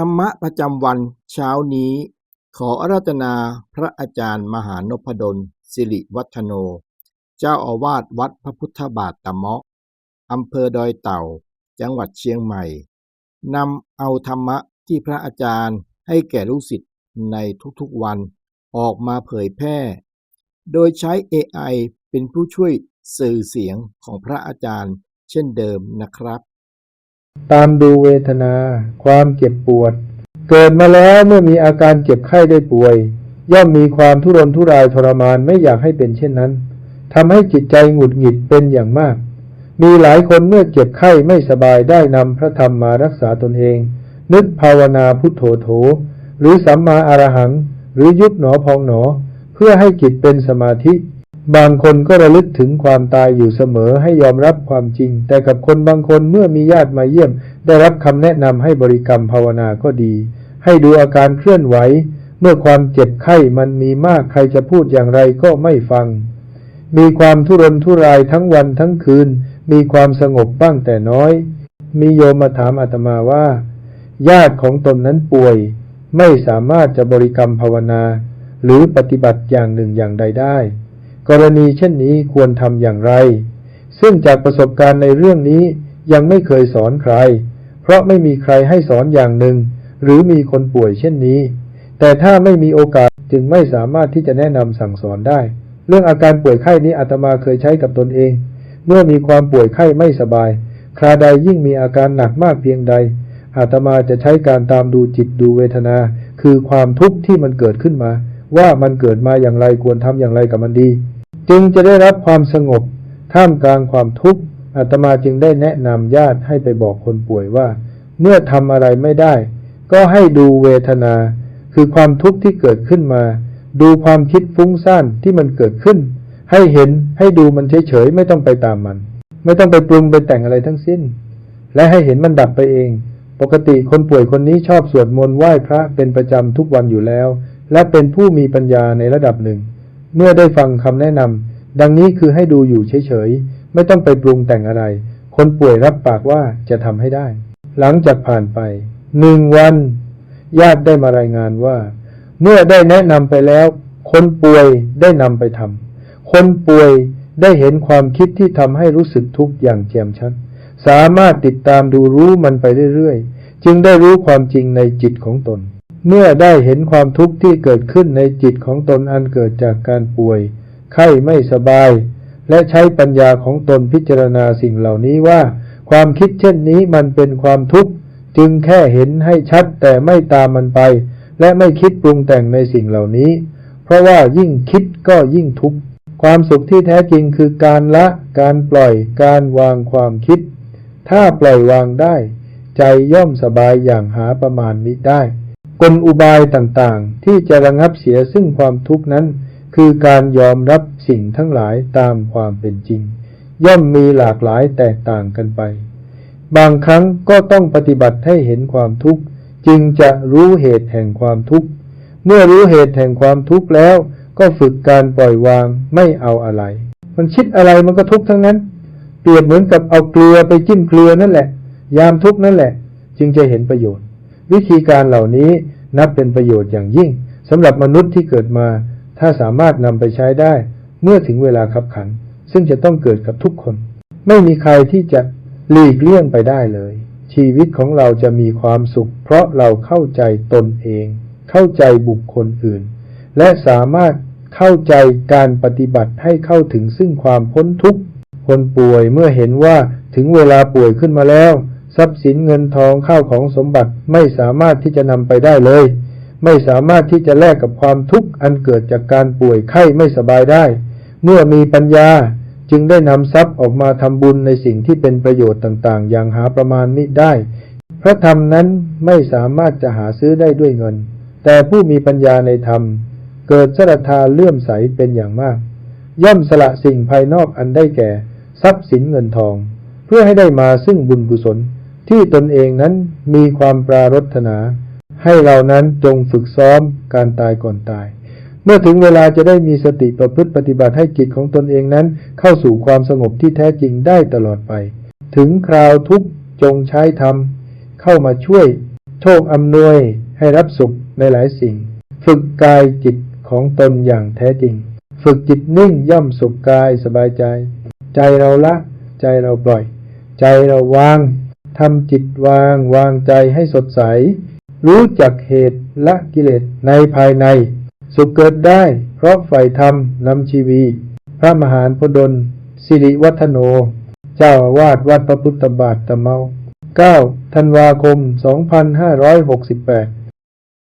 ธรรมะประจำวันเช้านี้ ขออาราธนาพระอาจารย์มหานพดล สิริวัฒโน เจ้าอาวาสวัดพระพุทธบาทตะเมาะอำเภอดอยเต่า จังหวัดเชียงใหม่นำเอาธรรมะที่พระอาจารย์ให้แก่ลูกศิษย์ในทุกๆวันออกมาเผยแพร่ โดยใช้ AI เป็นผู้ช่วยสื่อเสียงของพระอาจารย์เช่นเดิมนะครับ ตามดูเวทนา ความเจ็บปวด เกิดมาแล้วเมื่อมีอาการเจ็บไข้ได้ป่วย ย่อมมีความทุรนทุรายทรมานไม่อยากให้เป็นเช่นนั้นทำให้จิตใจหงุดหงิดเป็นอย่างมาก มีหลายคนเมื่อเจ็บไข้ไม่สบายได้นำพระธรรมมารักษาตนเอง นึกภาวนาพุทโธโธหรือสัมมาอรหัง หรือยุบหนอพองหนอ เพื่อให้จิตเป็นสมาธิ บางคนก็ระลึกถึงความตายอยู่เสมอให้ยอมรับความจริง แต่กับคนบางคนเมื่อมีญาติมาเยี่ยม ได้รับคำแนะนำให้บริกรรมภาวนาก็ดี ให้ดูอาการเคลื่อนไหว เมื่อความเจ็บไข้มันมีมากใครจะพูดอย่างไรก็ไม่ฟัง มีความทุรนทุรายทั้งวันทั้งคืน มีความสงบบ้างแต่น้อย มีโยมมาถามอาตมาว่า ญาติของตนนั้นป่วย ไม่สามารถจะบริกรรมภาวนา หรือปฏิบัติอย่างหนึ่งอย่างใดได้ กรณีเช่นนี้ควรทำอย่างไร ซึ่งจากประสบการณ์ในเรื่องนี้ยังไม่เคยสอนใคร เพราะไม่มีใครให้สอนอย่างหนึ่ง หรือมีคนป่วยเช่นนี้ แต่ถ้าไม่มีโอกาสจึงไม่สามารถที่จะแนะนำสั่งสอนได้ เรื่องอาการป่วยไข้นี้อาตมาเคยใช้กับตนเอง เมื่อมีความป่วยไข้ไม่สบาย คราใดยิ่งมีอาการหนักมากเพียงใด อาตมาจะใช้การตามดูจิตดูเวทนา คือความทุกข์ที่มันเกิดขึ้นมา ว่ามันเกิดมาอย่างไรควรทำอย่างไรกับมันดี จึงจะได้รับความสงบท่ามกลางความทุกข์อาตมาจึงได้แนะนำญาติให้ไปบอกคนป่วยว่า เมื่อทำอะไรไม่ได้ ก็ให้ดูเวทนา คือความทุกข์ที่เกิดขึ้นมา ดูความคิดฟุ้งซ่านที่มันเกิดขึ้น ให้เห็นให้ดูมันเฉยๆไม่ต้องไปตามมัน ไม่ต้องไปปรุงไปแต่งอะไรทั้งสิ้น และให้เห็นมันดับไปเอง ปกติคนป่วยคนนี้ชอบสวดมนต์ไหว้พระเป็นประจำทุกวันอยู่แล้ว และเป็นผู้มีปัญญาในระดับหนึ่ง เมื่อได้ฟังคำแนะนำดังนี้คือให้ดูอยู่เฉยๆ ไม่ต้องไปปรุงแต่งอะไร คนป่วยรับปากว่าจะทำให้ได้ หลังจากผ่านไปหนึ่งวัน ญาติได้มารายงานว่า เมื่อได้แนะนำไปแล้ว คนป่วยได้นำไปทำคนป่วยได้เห็นความคิดที่ทำให้รู้สึกทุกข์อย่างแจ่มชัดสามารถติดตามดูรู้มันไปเรื่อยๆ จึงได้รู้ความจริงในจิตของตน เมื่อได้เห็นความทุกข์ที่เกิดขึ้นในจิตของตนอันเกิดจากการป่วย ไข้ไม่สบาย และใช้ปัญญาของตนพิจารณาสิ่งเหล่านี้ว่า ความคิดเช่นนี้มันเป็นความทุกข์ จึงแค่เห็นให้ชัดแต่ไม่ตามมันไป และไม่คิดปรุงแต่งในสิ่งเหล่านี้ เพราะว่ายิ่งคิดก็ยิ่งทุกข์ความสุขที่แท้จริงคือการละ การปล่อย การวางความคิด ถ้าปล่อยวางได้ ใจย่อมสบายอย่างหาประมาณมิได้ กลอุบายต่างๆ ที่จะระงับเสียซึ่งความทุกข์นั้น คือการยอมรับสิ่งทั้งหลายตามความเป็นจริง ย่อมมีหลากหลายแตกต่างกันไป บางครั้งก็ต้องปฏิบัติให้เห็นความทุกข์ จึงจะรู้เหตุแห่งความทุกข์ เมื่อรู้เหตุแห่งความทุกข์แล้ว ก็ฝึกการปล่อยวางไม่เอาอะไร มันคิดอะไรมันก็ทุกข์ทั้งนั้น เปรียบเหมือนกับเอาเกลือไปจิ้มเกลือนั่นแหละ ยามทุกข์นั่นแหละ จึงจะเห็นประโยชน์ วิธีการเหล่านี้นับเป็นประโยชน์อย่างยิ่งสำหรับมนุษย์ที่เกิดมา ถ้าสามารถนำไปใช้ได้ เมื่อถึงเวลาขับขัน ซึ่งจะต้องเกิดกับทุกคน ไม่มีใครที่จะหลีกเลี่ยงไปได้เลย ชีวิตของเราจะมีความสุข เพราะเราเข้าใจตนเอง เข้าใจบุคคลอื่น และสามารถเข้าใจการปฏิบัติให้เข้าถึงซึ่งความพ้นทุกข์คนป่วยเมื่อเห็นว่าถึงเวลาป่วยขึ้นมาแล้ว ทรัพย์สินเงินทองข้าวของสมบัติไม่สามารถที่จะนำไปได้เลย ไม่สามารถที่จะแลกกับความทุกข์อันเกิดจากการป่วยไข้ไม่สบายได้ เมื่อมีปัญญาจึงได้นำทรัพย์ออกมาทำบุญในสิ่งที่เป็นประโยชน์ต่าง ๆ อย่างหาประมาณมิได้ พระธรรมนั้นไม่สามารถจะหาซื้อได้ด้วยเงิน แต่ผู้มีปัญญาในธรรม เกิดศรัทธาเลื่อมใสเป็นอย่างมาก ย่อมสละสิ่งภายนอกอันได้แก่ ทรัพย์สินเงินทอง เพื่อให้ได้มาซึ่งบุญกุศล ที่ตนเองนั้นมีความปรารถนา ให้เรานั้นจงฝึกซ้อมการตายก่อนตาย เมื่อถึงเวลาจะได้มีสติประพฤติปฏิบัติให้จิตของตนเองนั้น เข้าสู่ความสงบที่แท้จริงได้ตลอดไป ถึงคราวทุกจงใช้ธรรมเข้ามาช่วย โชคอำนวยให้รับสุขในหลายสิ่ง ฝึกกายจิตของตนอย่างแท้จริง ฝึกจิตนิ่งย่อมสุขกายสบายใจ ใจเราละ ใจเราปล่อย ใจเราวาง ทำจิตวางวางใจให้สดใส รู้จักเหตุละกิเลสในภายใน สุขเกิดได้ เพราะฝ่ายธรรมนำชีวี พระมหานพดลสิริวัฒโน เจ้าอาวาสวัดพระพุทธบาทตะเมา 9 ธันวาคม 2568